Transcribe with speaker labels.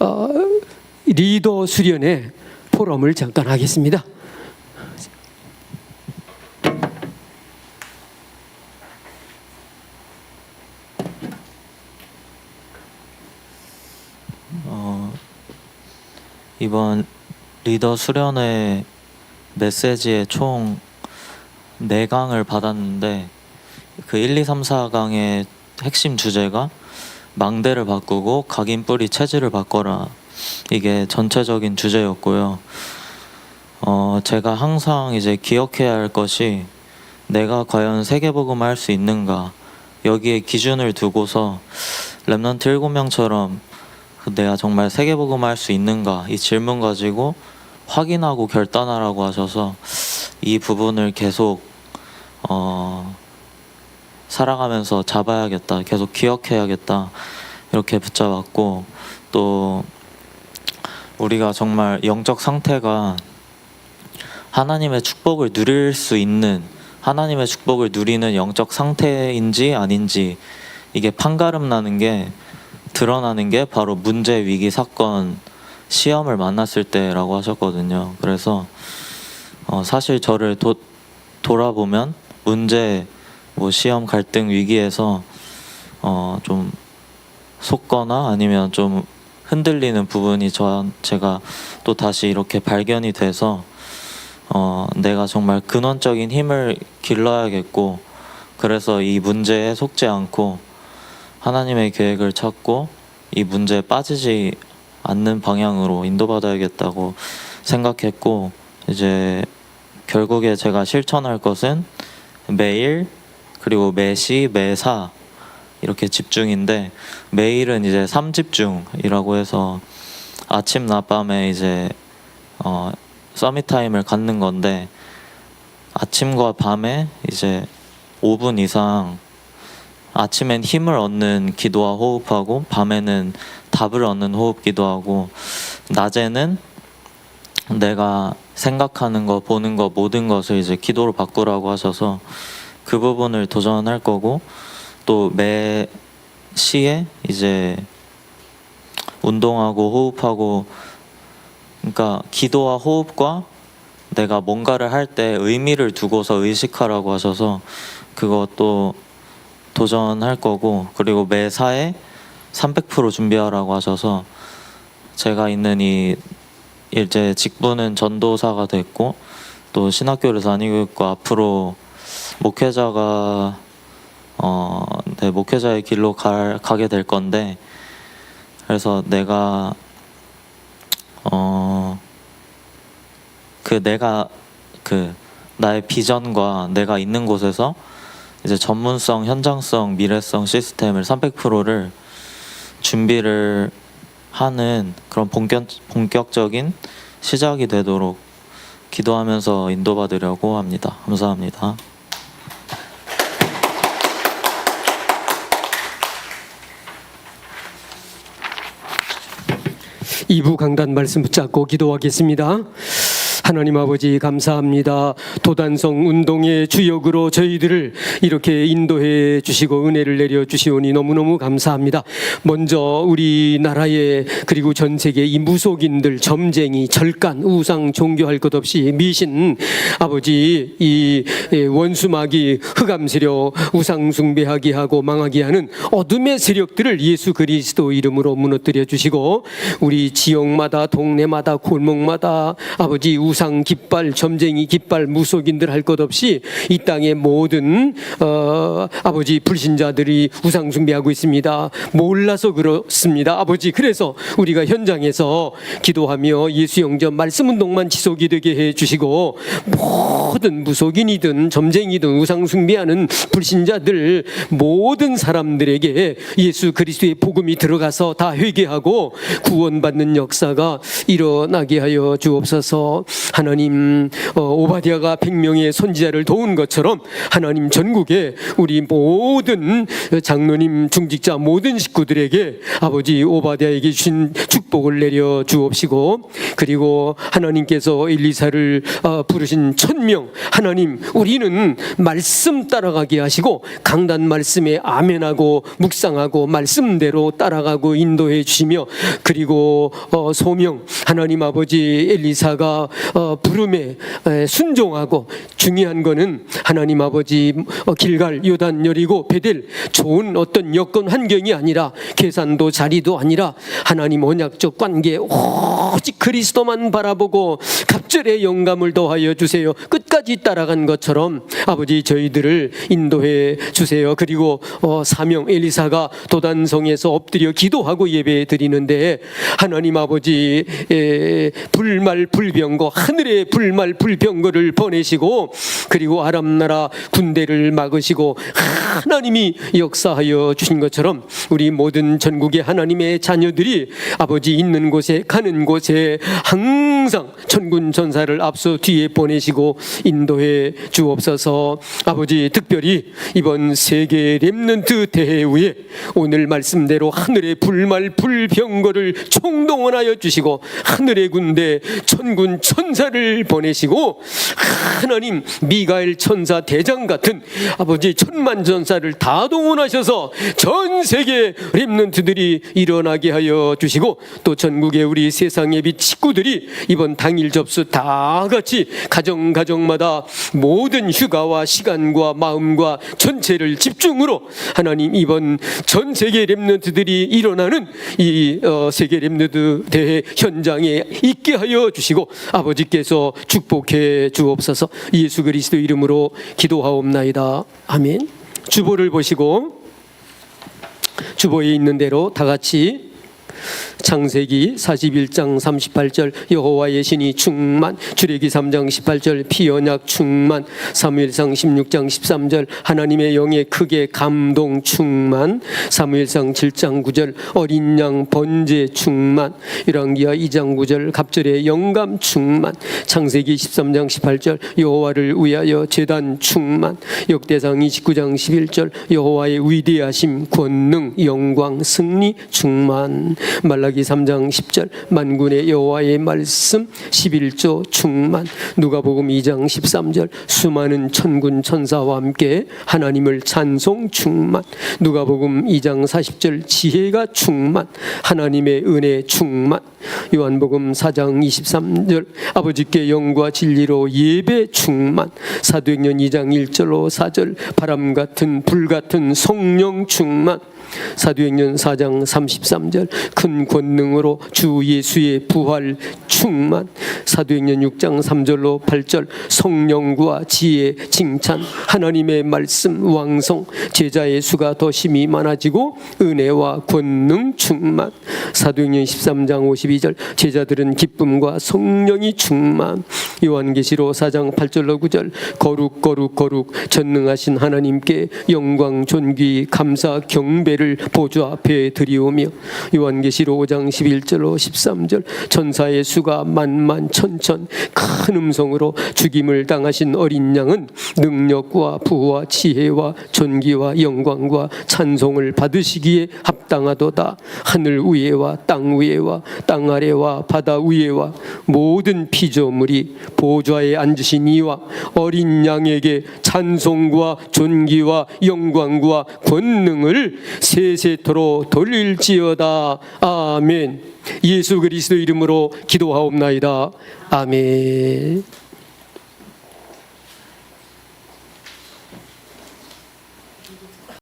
Speaker 1: 어, 리더 수련회 포럼을 잠깐 하겠습니다.
Speaker 2: 어, 이번 리더 수련회 메시지에 총 4강을 받았는데 그 1, 2, 3, 4강의 핵심 주제가 망대를 바꾸고 각인 뿌리 체질을 바꿔라 이게 전체적인 주제였고요. 어, 제가 항상 이제 기억해야 할 것이 내가 과연 세계복음을 할 수 있는가 여기에 기준을 두고서 랩넌트 7명처럼 그 내가 정말 세계복음을 할 수 있는가 이 질문 가지고 확인하고 결단하라고 하셔서 이 부분을 계속 어, 살아가면서 잡아야겠다 계속 기억해야겠다 이렇게 붙잡았고 또 우리가 정말 영적 상태가 하나님의 축복을 누릴 수 있는 하나님의 축복을 누리는 영적 상태인지 아닌지 이게 판가름 나는 게 드러나는 게 바로 문제 위기 사건 시험을 만났을 때라고 하셨거든요. 그래서 어, 사실 저를 도, 돌아보면 문제 뭐 시험 갈등 위기에서 어, 좀 속거나 아니면 좀 흔들리는 부분이 저 제가 또 다시 이렇게 발견이 돼서 어, 내가 정말 근원적인 힘을 길러야겠고 그래서 이 문제에 속지 않고 하나님의 계획을 찾고 이 문제에 빠지지 않는 방향으로 인도받아야겠다고 생각했고 이제 결국에 제가 실천할 것은 매일 그리고 매시 매사 이렇게 집중인데 매일은 이제 삼집중이라고 해서 아침 낮밤에 이제 어 서밋 타임을 갖는 건데 아침과 밤에 이제 5분 이상 아침엔 힘을 얻는 기도와 호흡하고 밤에는 답을 얻는 호흡 기도하고 낮에는 내가 생각하는 거 보는 거 모든 것을 이제 기도로 바꾸라고 하셔서 그 부분을 도전할 거고 또 매 시에 이제 운동하고 호흡하고 그러니까 기도와 호흡과 내가 뭔가를 할 때 의미를 두고서 의식하라고 하셔서 그것도 도전할 거고 그리고 매사에 300% 준비하라고 하셔서 제가 있는 이 이제 직분은 전도사가 됐고 또 신학교를 다니고 있고 앞으로 목회자가 어, 네, 목회자의 길로 갈, 가게 될 건데 그래서 내가 어, 그 내가 그 나의 비전과 내가 있는 곳에서 이제 전문성, 현장성, 미래성 시스템을 300%를 준비를 하는 그런 본격, 본격적인 시작이 되도록 기도하면서 인도받으려고 합니다. 감사합니다.
Speaker 1: 이부 강단 말씀 붙잡고 기도하겠습니다. 하나님 아버지 감사합니다. 도단성 운동의 주역으로 저희들을 이렇게 인도해 주시고 은혜를 내려 주시오니 너무너무 감사합니다. 먼저 우리나라에 그리고 전 세계 이 무속인들 점쟁이 절간 우상 종교할 것 없이 미신 아버지 이 원수마귀 흑암 세력 우상 숭배하게 하고 망하게 하는 어둠의 세력들을 예수 그리스도 이름으로 무너뜨려 주시고 우리 지역마다 동네마다 골목마다 아버지 우상 깃발 점쟁이 깃발 무속인들 할 것 없이 이 땅의 모든 어, 아버지 불신자들이 우상 숭배하고 있습니다. 몰라서 그렇습니다. 아버지 그래서 우리가 현장에서 기도하며 예수 영접 말씀 운동만 지속이 되게 해 주시고 모든 무속인이든 점쟁이든 우상 숭배하는 불신자들 모든 사람들에게 예수 그리스도의 복음이 들어가서 다 회개하고 구원받는 역사가 일어나게 하여 주옵소서. 하나님 어, 오바디아가 100명의 선지자를 도운 것처럼 하나님 전국에 우리 모든 장로님 중직자 모든 식구들에게 아버지 오바디아에게 주신 축복 축복을 내려 주옵시고 그리고 하나님께서 엘리사를 어, 부르신 천명 하나님 우리는 말씀 따라가게 하시고 강단 말씀에 아멘하고 묵상하고 말씀대로 따라가고 인도해 주시며 그리고 어, 소명 하나님 아버지 엘리사가 어, 부름에 에, 순종하고 중요한 거는 하나님 아버지 어, 길갈 요단 여리고 베델 좋은 어떤 여건 환경이 아니라 계산도 자리도 아니라 하나님 언약 적 관계 오직 그리스도만 바라보고 갑절의 영감을 더하여 주세요. 끝까지 따라간 것처럼 아버지 저희들을 인도해 주세요. 그리고 어, 사명 엘리사가 도단성에서 엎드려 기도하고 예배 드리는데 하나님 아버지 에, 불말 불병거 하늘의 불말 불병거를 보내시고 그리고 아람 나라 군대를 막으시고 하나님이 역사하여 주신 것처럼 우리 모든 전국의 하나님의 자녀들이 아버지 있는 곳에 가는 곳에 항상 천군 전사를 앞서 뒤에 보내시고 인도해 주옵소서. 아버지 특별히 이번 세계 렘넌트 대회 후에 오늘 말씀대로 하늘의 불말 불병거를 총동원하여 주시고 하늘의 군대 천군 천사를 보내시고 하나님 미 가엘 천사 대장 같은 아버지 천만 전사를 다 동원하셔서 전 세계 렘넌트들이 일어나게 하여 주시고 또 전국의 우리 세상의 빛 식구들이 이번 당일 접수 다 같이 가정 가정마다 모든 휴가와 시간과 마음과 전체를 집중으로 하나님 이번 전 세계 렘넌트들이 일어나는 이 어, 세계 렘넌트 대회 현장에 있게 하여 주시고 아버지께서 축복해 주옵소서. 예수 그리스도 이름으로 기도하옵나이다. 아멘. 주보를 보시고 주보에 있는 대로 다 같이 창세기 41장 38절 여호와의 신이 충만 출애기 3장 18절 피언약 충만 사무엘상 16장 13절 하나님의 영에 크게 감동 충만 사무엘상 7장 9절 어린 양 번제 충만 열왕기하 2장 9절 갑절의 영감 충만 창세기 13장 18절 여호와를 위하여 제단 충만 역대상 29장 11절 여호와의 위대하심 권능 영광 승리 충만. 말라기 3장 10절 만군의 여호와의 말씀 11조 충만. 누가복음 2장 13절 수많은 천군 천사와 함께 하나님을 찬송 충만. 누가복음 2장 40절 지혜가 충만 하나님의 은혜 충만. 요한복음 4장 23절 아버지께 영과 진리로 예배 충만. 사도행전 2장 1절로 4절 바람 같은 불 같은 성령 충만 사도행전 4장 33절 큰 권능으로 주 예수의 부활 충만. 사도행전 6장 3절로 8절 성령과 지혜 칭찬 하나님의 말씀 왕성. 제자의 수가 더 심히 많아지고 은혜와 권능 충만. 사도행전 13장 52절 제자들은 기쁨과 성령이 충만. 요한계시로 4장 8절로 9절 거룩 거룩 거룩 전능하신 하나님께 영광 존귀 감사 경배를 보좌 앞에 드리오며 요한계시로 5장 11절로 13절 천사의 수가 만만 천천 큰 음성으로 죽임을 당하신 어린 양은 능력과 부와 지혜와 존귀와 영광과 찬송을 받으시기에 합당하도다. 하늘 위에와 땅 위에와 땅 아래와 바다 위에와 모든 피조물이 보좌에 앉으신 이와 어린 양에게 찬송과 존귀와 영광과 권능을 세세토록 돌릴지어다. 아멘. 예수 그리스도 이름으로 기도하옵나이다. 아멘